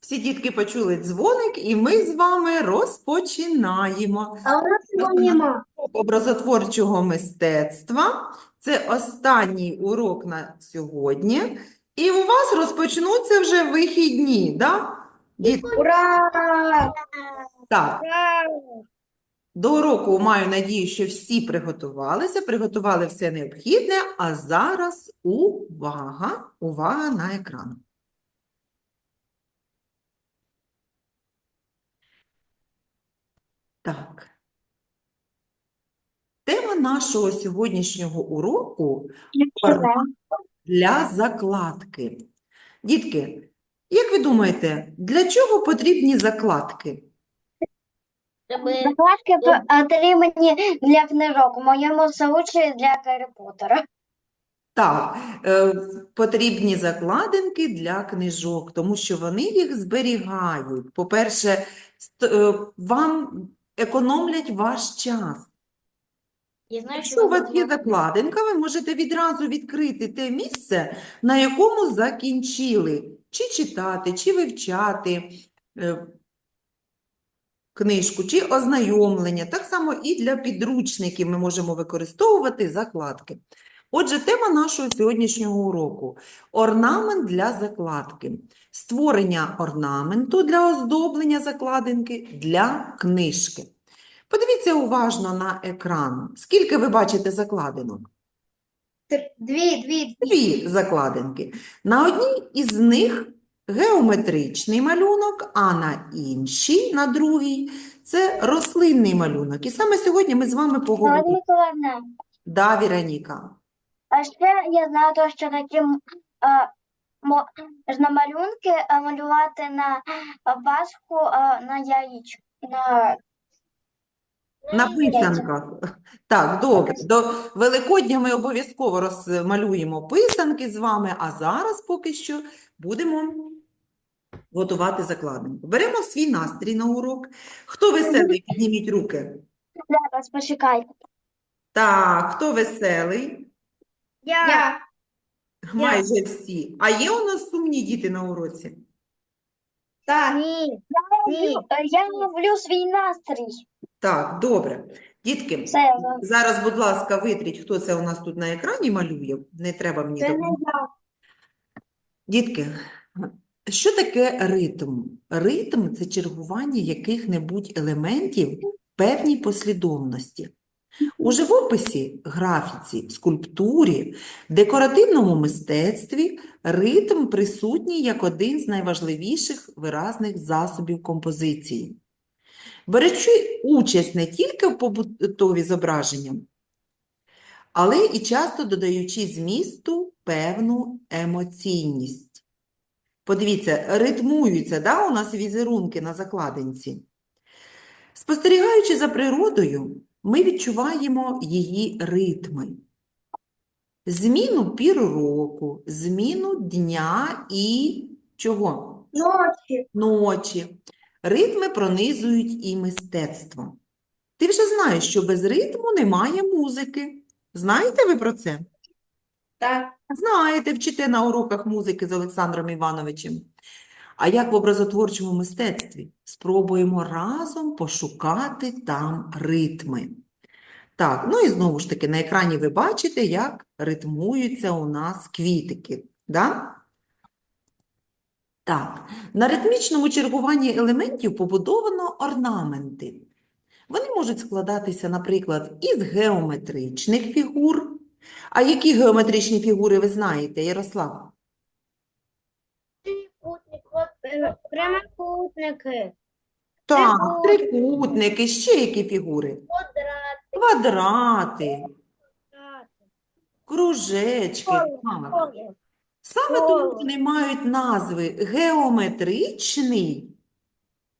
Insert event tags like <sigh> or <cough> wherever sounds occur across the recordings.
Всі дітки почули дзвоник, і ми з вами розпочинаємо. А у нас його нема. образотворчого мистецтва. Це останній урок на сьогодні. І у вас розпочнуться вже вихідні, да? Дітки, Ура! так, до уроку маю надію, що всі приготувалися, приготували все необхідне, а зараз увага, увага на екран. Так. Тема нашого сьогоднішнього уроку для закладки. Дітки, як ви думаєте, для чого потрібні закладки? Закладки потрібні для книжок. У моєму случаї для Гаррі Поттера. Так, е, потрібні закладинки для книжок, тому що вони їх зберігають. По-перше, е, вам економлять ваш час. Я знаю, Якщо у вас є закладинка, ви можете відразу відкрити те місце, на якому закінчили чи читати, чи вивчати е, книжку, чи ознайомлення. Так само і для підручників ми можемо використовувати закладки. Отже, тема нашого сьогоднішнього уроку – орнамент для закладки. Створення орнаменту для оздоблення закладинки для книжки. Подивіться уважно на екран. Скільки ви бачите закладинок? Дві, дві, Дві закладинки. На одній із них геометричний малюнок, а на іншій, на другій, це рослинний малюнок. І саме сьогодні ми з вами поговоримо. Да, Віроніка? а ще я знаю, то, що такі можна малюнки малювати на Пасху, на яєчку, на На писанках. Так, добре. До Великодня ми обов'язково розмалюємо писанки з вами, а зараз поки що будемо готувати закладинку. Беремо свій настрій на урок. Хто веселий, підніміть руки. Зараз почекайте. Так, хто веселий? Я. Майже всі. А є у нас сумні діти на уроці? Так. Ні. Я люблю, я люблю свій настрій. Так, добре. Дітки, Все, зараз, будь ласка, витріть, хто це у нас тут на екрані малює. Не треба мені це не я. Дітки, що таке ритм? Ритм – це чергування яких-небудь елементів в певній послідовності. У живописі, графіці, скульптурі, декоративному мистецтві ритм присутній як один з найважливіших виразних засобів композиції. Беручи участь не тільки в побутові зображення, але і часто додаючи змісту певну емоційність. Подивіться, ритмуються, да, у нас візерунки на закладинці. Спостерігаючи за природою, ми відчуваємо її ритми. Зміну пір року, зміну дня і чого? Ночі. Ночі. Ритми пронизують і мистецтво. Ти вже знаєш, що без ритму немає музики. Знаєте ви про це? Так. Знаєте, вчите на уроках музики з Олександром Івановичем. А як в образотворчому мистецтві? Спробуємо разом пошукати там ритми. Так, ну і знову ж таки, на екрані ви бачите, як ритмуються у нас квітики. Да? Так, на ритмічному чергуванні елементів побудовано орнаменти. Вони можуть складатися, наприклад, із геометричних фігур. А які геометричні фігури ви знаєте, Ярослав? Прямокутники. Так, трикутники, ще які фігури? Квадрати, кружечки. Так. Саме тому вони мають назви геометричний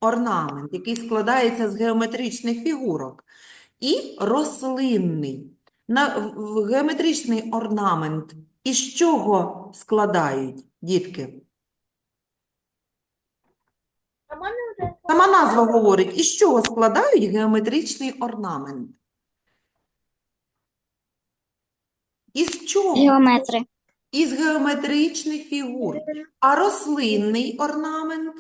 орнамент, який складається з геометричних фігурок, і рослинний. На, геометричний орнамент із чого складають, дітки? Сама назва говорить, із чого складають геометричний орнамент? Із чого? Геометри. із геометричних фігур. А рослинний орнамент?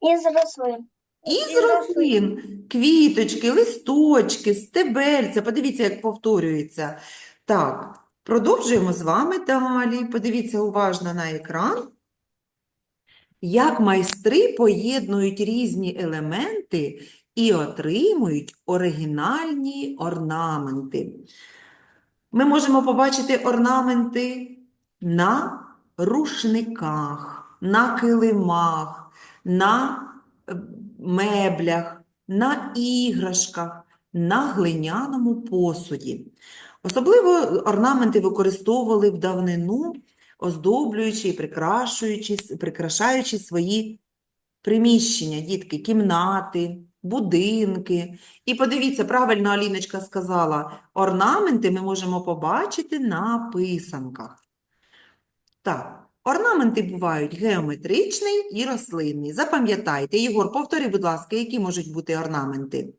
Із рослин. Із рослин. Квіточки, листочки, стебельця. Подивіться, як повторюється. Так, продовжуємо з вами далі. Подивіться уважно на екран. Як майстри поєднують різні елементи і отримують оригінальні орнаменти. Ми можемо побачити орнаменти на рушниках, на килимах, на е, меблях, на іграшках, на глиняному посуді. Особливо орнаменти використовували в давнину, оздоблюючи і прикрашуючи, прикрашаючи свої приміщення, дітки, кімнати, будинки. І подивіться, правильно Аліночка сказала, орнаменти ми можемо побачити на писанках. Так, орнаменти бувають геометричний і рослинний. Запам'ятайте, Єгор, повтори, будь ласка, які можуть бути орнаменти?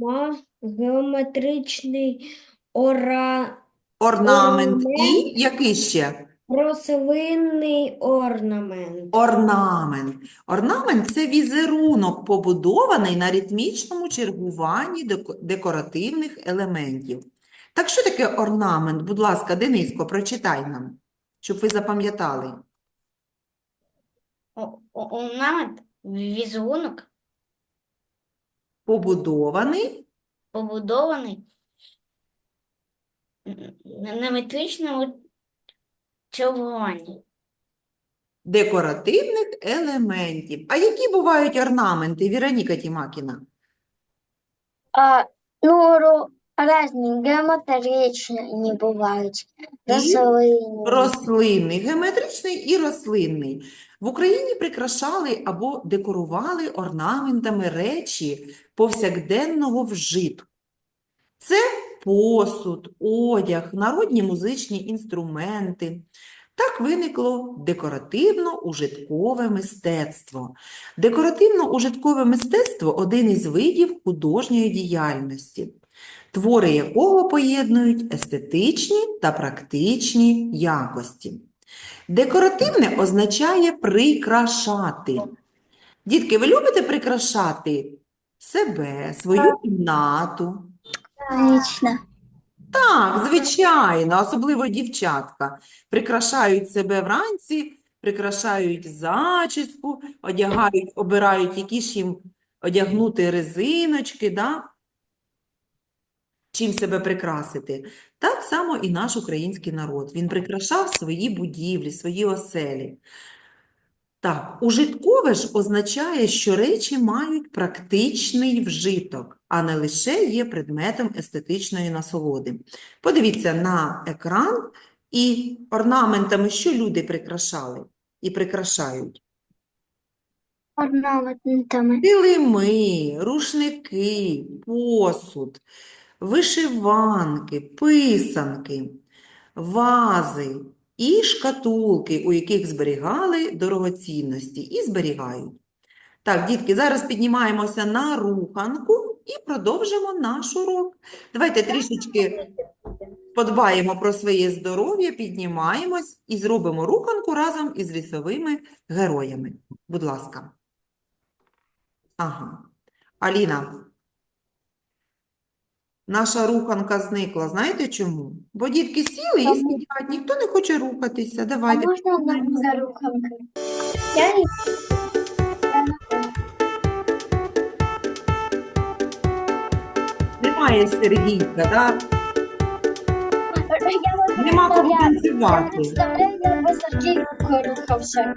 Нас геометричний ора... Орнамент і який ще? рослинний орнамент. Орнамент. Орнамент – це візерунок, побудований на ритмічному чергуванні декоративних елементів. Так що таке орнамент? Будь ласка, Дениско, прочитай нам, щоб ви запам'ятали. О- о- Орнамент візерунок Побудований побудований н- на метричному чергуванні. декоративних елементів. А які бувають орнаменти, Віроніка Тімакіна? А, ну, ро- різні геометричні бувають. І Рослинні. Рослинний, геометричний і рослинний. В Україні прикрашали або декорували орнаментами речі повсякденного вжитку. Це посуд, одяг, народні музичні інструменти. Так виникло декоративно-ужиткове мистецтво. Декоративно-ужиткове мистецтво – один із видів художньої діяльності, твори якого поєднують естетичні та практичні якості. Декоративне означає прикрашати. Дітки, ви любите прикрашати себе, свою кімнату? Звісно. Так, звичайно, особливо дівчатка. Прикрашають себе вранці, прикрашають зачіску, одягають, обирають, які ж їм одягнути резиночки, да? Чим себе прикрасити. Так само і наш український народ. Він прикрашав свої будівлі, свої оселі. Так, ужиткове ж означає, що речі мають практичний вжиток, а не лише є предметом естетичної насолоди. Подивіться на екран і орнаментами, що люди прикрашали і прикрашають. Орнаментами. Килими, рушники, посуд, вишиванки, писанки, вази і шкатулки, у яких зберігали дорогоцінності і зберігають. Так, дітки, зараз піднімаємося на руханку і продовжимо наш урок. Давайте трішечки подбаємо про своє здоров'я, піднімаємось і зробимо руханку разом із лісовими героями. Будь ласка. Ага. Аліна, наша руханка зникла. Знаєте чому? Бо дітки сіли і Чому? сидять, ніхто не хоче рухатися. А Давайте. можна руханка? Я не. Немає Сергійка, да? Я от Нема представляю. Я танцювати. представляю, як би Сергій рухався.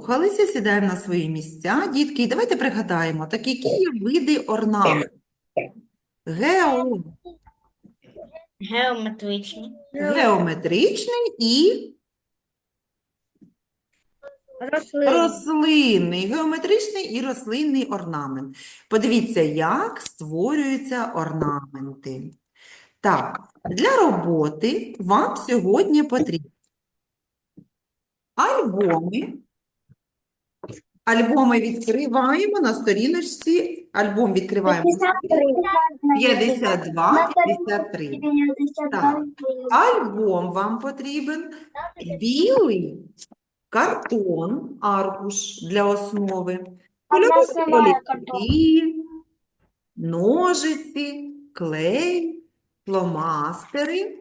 Порухалися, сідаємо на свої місця, дітки, і давайте пригадаємо, так які є види орнаменту? Гео, Геометричні. геометричний і рослинний, геометричний і рослинний орнамент. Подивіться, як створюються орнаменти. Так, для роботи вам сьогодні потрібні альбоми. Альбоми відкриваємо на сторіночці. Альбом відкриваємо на сторінці 52, 53. Так. Альбом вам потрібен білий картон, аркуш для основи, кольорові ножиці, клей, фломастери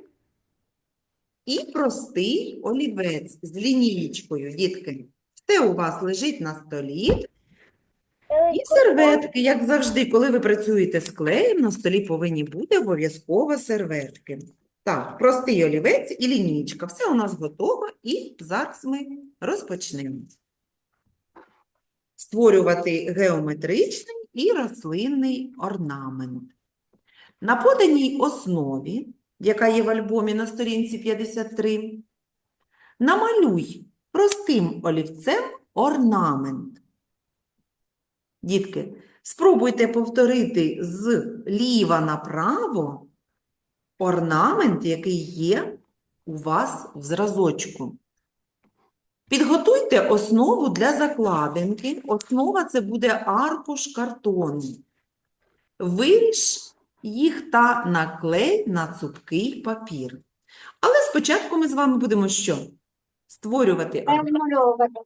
і простий олівець з лінієчкою, дітки. Це у вас лежить на столі. І серветки, як завжди, коли ви працюєте з клеєм, на столі повинні бути обов'язково серветки. Так, простий олівець і лінійка. Все у нас готово, і зараз ми розпочнемо. Створювати геометричний і рослинний орнамент. На поданій основі, яка є в альбомі на сторінці 53, намалюй простим олівцем орнамент. Дітки, спробуйте повторити з ліва направо орнамент, який є у вас в зразочку. Підготуйте основу для закладинки. Основа це буде аркуш картону. Виріж їх та наклей на цупкий папір. Але спочатку ми з вами будемо що? Створювати Розмальовувати.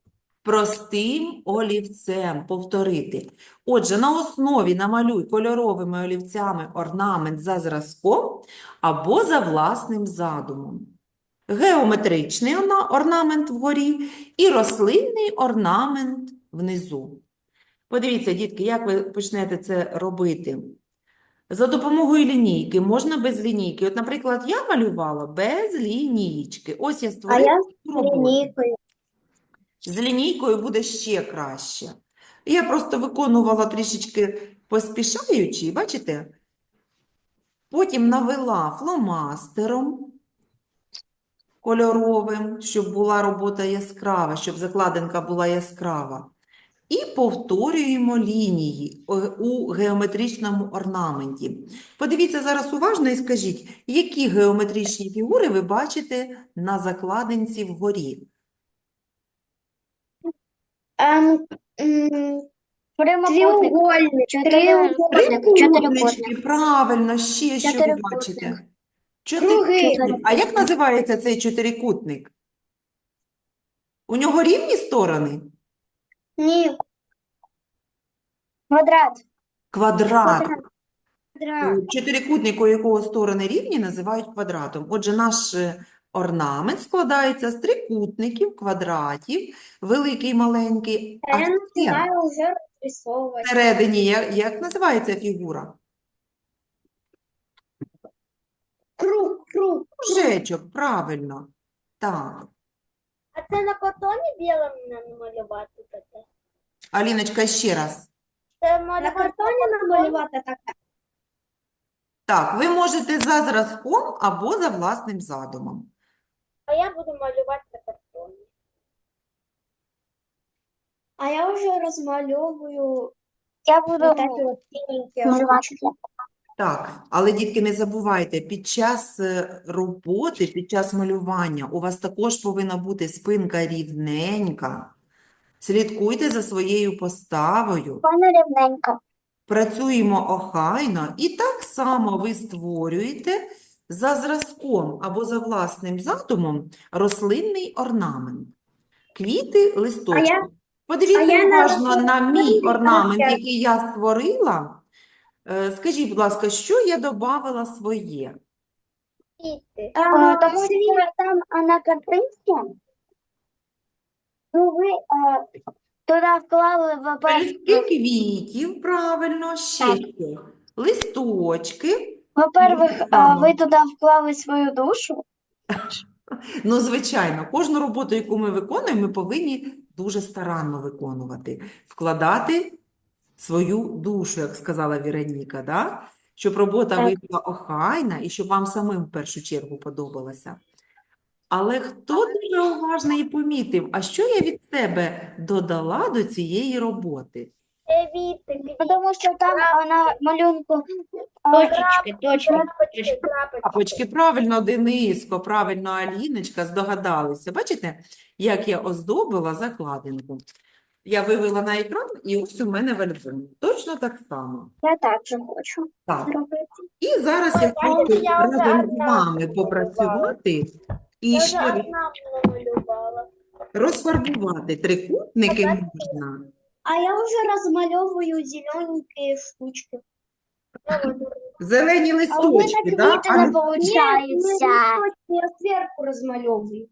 простим олівцем повторити. Отже, на основі намалюй кольоровими олівцями орнамент за зразком або за власним задумом. Геометричний орнамент вгорі і рослинний орнамент внизу. Подивіться, дітки, як ви почнете це робити. За допомогою лінійки, можна без лінійки. От, наприклад, я малювала без лінійки. Ось я створила роботу. З лінійкою буде ще краще. Я просто виконувала трішечки поспішаючи, бачите? Потім навела фломастером кольоровим, щоб була робота яскрава, щоб закладинка була яскрава. І повторюємо лінії у геометричному орнаменті. Подивіться зараз уважно і скажіть, які геометричні фігури ви бачите на закладинці вгорі? М, Прямокутник. Чотирикутник. Чотирикутник. Правильно, ще що ви бачите? Чотирикутник. А як називається цей чотирикутник? У нього рівні сторони? Ні. Квадрат. Квадрат. Квадрат. Чотирикутник, у якого сторони рівні, називають квадратом. Отже, наш е, орнамент складається з трикутників, квадратів, великий і маленький. А Я починаю вже розрисовувати. всередині як, як називається фігура? Круг, круг. Кружечок, правильно. Так. Це на картоні білим намалювати таке? Аліночка, ще раз. Це на картоні намалювати таке? Так, ви можете за зразком або за власним задумом. А я буду малювати на картоні. А я вже розмальовую. Я буду малювати. Так, але, дітки, не забувайте, під час е, роботи, під час малювання у вас також повинна бути спинка рівненька. Слідкуйте за своєю поставою, Пане рівненько. працюємо охайно, і так само ви створюєте за зразком або за власним задумом рослинний орнамент. Квіти, листочки. Подивіться я на уважно на мій орнамент, орнамент. який я створила. Е, Скажіть, будь ласка, що я додавала своє? А, тому що там а, на картинці, ну ви а, туди вклали, Листки квітів, правильно, ще Так. що? Листочки. во-первых, а, ви туди вклали свою душу. <laughs> Ну, звичайно, кожну роботу, яку ми виконуємо, ми повинні дуже старанно виконувати, вкладати свою душу, як сказала Віроніка, да? Щоб робота Так. вийшла охайна і щоб вам самим в першу чергу подобалося. Але хто дуже уважно і помітив, а що я від себе додала до цієї роботи? Тому що там а, на малюнку Точечки, точки, точки. Крапочки, правильно, Дениско, правильно, Аліночка, здогадалися. Бачите, як я оздобила закладинку? Я вивела на екран, і ось у мене в альбомі. Точно так само. я так же хочу Так. робити. І зараз я хочу я вже разом з одна вами попрацювати і ще раз намалювала. розфарбувати трикутники можна. А я вже розмальовую зелененькі штучки. Зелені А у мене листочки, да? квіти А не виходить. Я зверху розмальовую.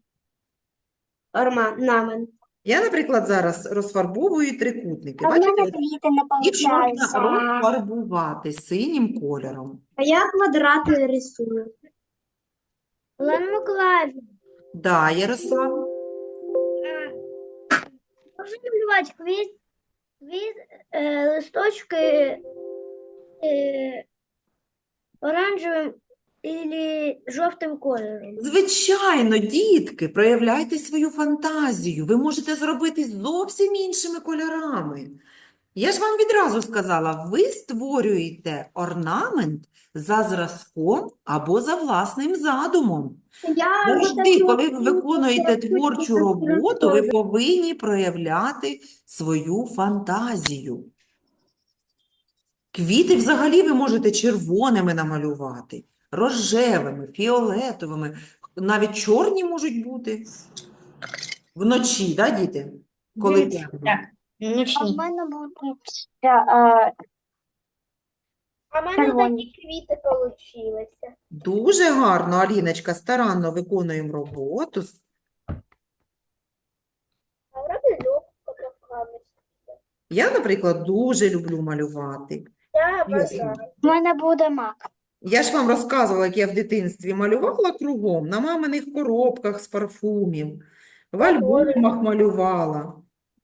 Орнамент. Я, наприклад, зараз розфарбовую трикутники. А в Бачите, мене квіти не їх можна розфарбувати синім кольором. А я квадрати рисую. Олена Миколаївна, Да, Ярослав. можна малювати квіт, квіт, е, листочки е, оранжевим і жовтим кольором. Звичайно, дітки, проявляйте свою фантазію. Ви можете зробити зовсім іншими кольорами. Я ж вам відразу сказала, ви створюєте орнамент за зразком або за власним задумом. Я Завжди, коли ви виконуєте творчу роботу, ви повинні проявляти свою фантазію. Квіти взагалі ви можете червоними намалювати, рожевими, фіолетовими, навіть чорні можуть бути. Вночі, да, діти? Коли Дивіться, темно. Так, А в мене будуть е, А в мене червоні. такі квіти получилися. Дуже гарно, Аліночка, старанно виконуємо роботу. А вроде легко така. Я, наприклад, дуже люблю малювати. Я. В мене буде мак. Я ж вам розказувала, як я в дитинстві малювала кругом, на маминих коробках з парфумів, в альбомах малювала,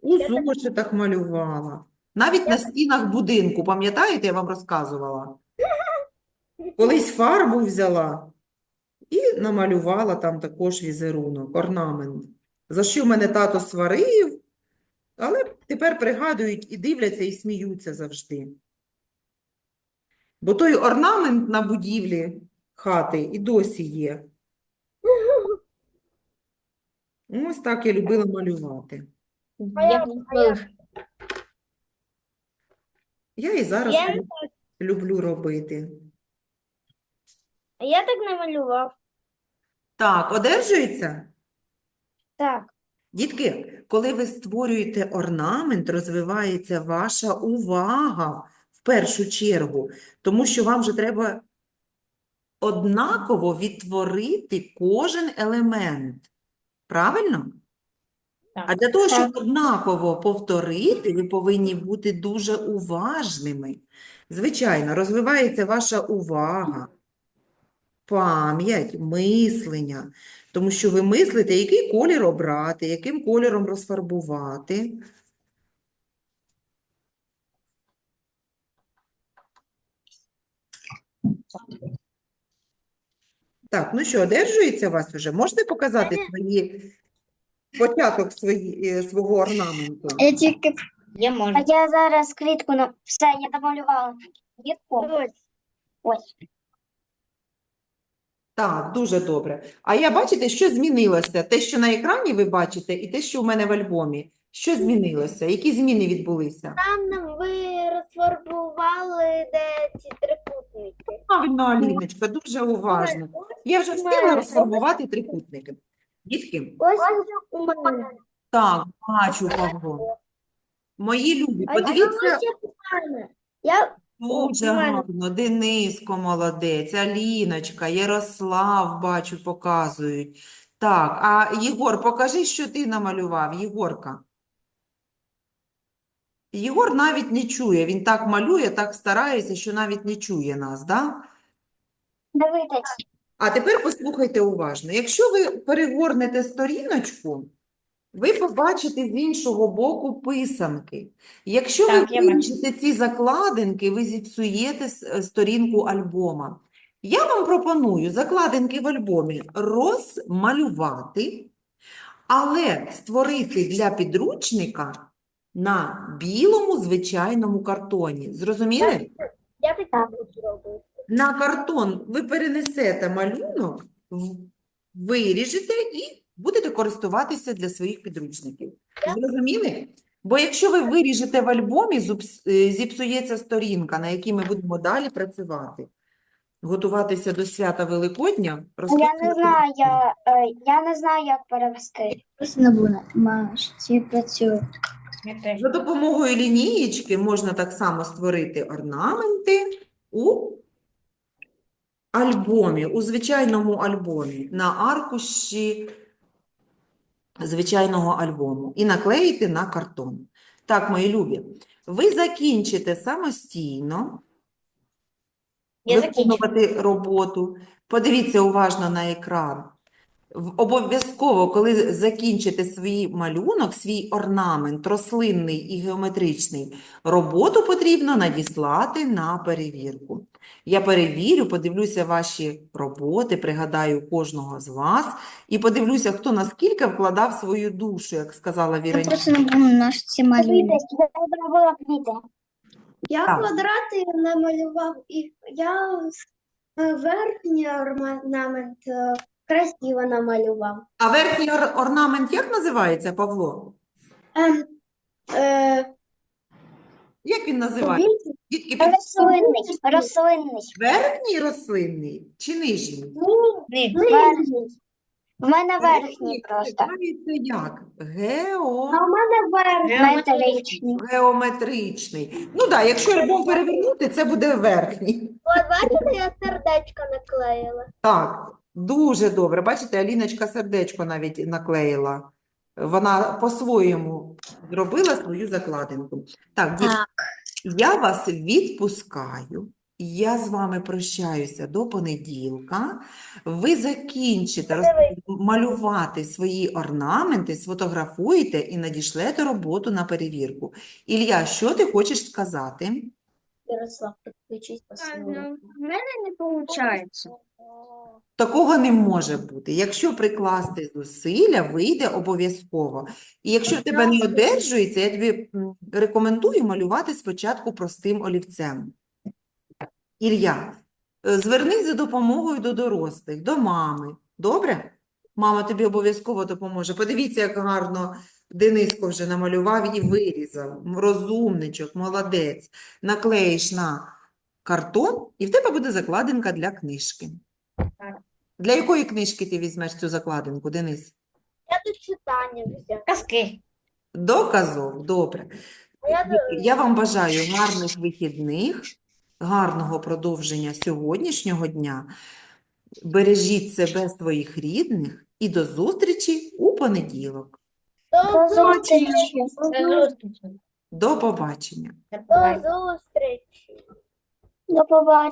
у зошитах малювала, навіть на стінах будинку, пам'ятаєте, я вам розказувала? <laughs> Колись фарбу взяла і намалювала там також візерунок, орнамент. За що мене тато сварив, але тепер пригадують і дивляться, і сміються завжди. Бо той орнамент на будівлі хати і досі є. Ось так я любила малювати. Я. Я і зараз Я лю- люблю робити. А Я так не малював. Так, одержується? Так. Дітки, коли ви створюєте орнамент, розвивається ваша увага в першу чергу, тому що вам же треба однаково відтворити кожен елемент. Правильно? Так. А для того, щоб однаково повторити, ви повинні бути дуже уважними. Звичайно, розвивається ваша увага, пам'ять, мислення, тому що ви мислите, який колір обрати, яким кольором розфарбувати. Так, ну що, одержується у вас уже? Можете показати свої, початок свої, е, свого орнаменту? Я тільки Я можу. А я зараз квітку на все, я домалювала квітку. Ось. Так, дуже добре. А я бачите, що змінилося? Те, що на екрані ви бачите, і те, що у мене в альбомі. Що змінилося? Які зміни відбулися? Там ви розфарбували де ці трикутники. Правильно, Аліночка, дуже уважно. Я вже встигла розфарбувати трикутники. Дітки, Ось у мене. так, бачу, Павло. Мої любі, А я подивіться. Я дуже гарно. Дениско молодець, Аліночка, Ярослав, бачу, показують. Так, а Єгор, покажи, що ти намалював, Єгорка. Єгор навіть не чує, він так малює, так старається, що навіть не чує нас, да? Дивитесь. А тепер послухайте уважно. Якщо ви перегорнете сторіночку, ви побачите з іншого боку писанки. Якщо ви Так, я бачу. виріжете ці закладинки, ви зіпсуєте с- сторінку альбома. Я вам пропоную закладинки в альбомі розмалювати, але створити для підручника на білому звичайному картоні. Зрозуміли? Я так буду робити. На картон ви перенесете малюнок, виріжете і будете користуватися для своїх підручників. Зрозуміли? Бо якщо ви виріжете в альбомі, е, зіпсується сторінка, на якій ми будемо далі працювати. Готуватися до свята Великодня. Я не знаю, я, е, я не знаю, як перевести. не буде. Я теж. За допомогою лінієчки можна так само створити орнаменти у альбомі, у звичайному альбомі, на аркуші звичайного альбому і наклеїти на картон. Так, мої любі, ви закінчите самостійно Я виконувати роботу. Подивіться уважно на екран. Обов'язково, коли закінчите свій малюнок, свій орнамент, рослинний і геометричний, роботу потрібно надіслати на перевірку. Я перевірю, подивлюся ваші роботи, пригадаю кожного з вас і подивлюся, хто наскільки вкладав свою душу, як сказала Я Віроніка. я. Так. квадрати намалював і я е, верхній орнамент е, красиво намалював. А верхній ор- орнамент як називається, Павло? Ем, е, Як він називається? більше- Дітки, під- Рослинний, рослинний. верхній рослинний чи нижній? Ні. Верхній. В мене верхній Верхній просто. називається як? Гео... А у мене верхній. Геометричний. Геометричний. Ну так, якщо альбом перевернути, це буде верхній. От бачите, я сердечко наклеїла. Так, дуже добре. Бачите, Аліночка сердечко навіть наклеїла. Вона по-своєму зробила свою закладинку. Так, дітки, я вас відпускаю. Я з вами прощаюся до понеділка. Ви закінчите роз- малювати свої орнаменти, сфотографуєте і надішлете роботу на перевірку. Ілля, що ти хочеш сказати? Ярослав, підключись по В мене не виходить. Такого не може бути. Якщо прикласти зусилля, вийде обов'язково. І якщо в тебе не одержується, я тобі рекомендую малювати спочатку простим олівцем. Ілля, е, звернись за допомогою до дорослих, до мами. Добре? Мама тобі обов'язково допоможе. Подивіться, як гарно Дениско вже намалював і вирізав. Розумничок, молодець. Наклеїш на картон, і в тебе буде закладинка для книжки. Для якої книжки ти візьмеш цю закладинку, Денис? Я до читання взяв. Казки. До казок, добре. Я Дітки, Я вам бажаю гарних вихідних, гарного продовження сьогоднішнього дня. Бережіть себе, своїх рідних і до зустрічі у понеділок. До зустрічі. До. До побачення. До До зустрічі. До побачення.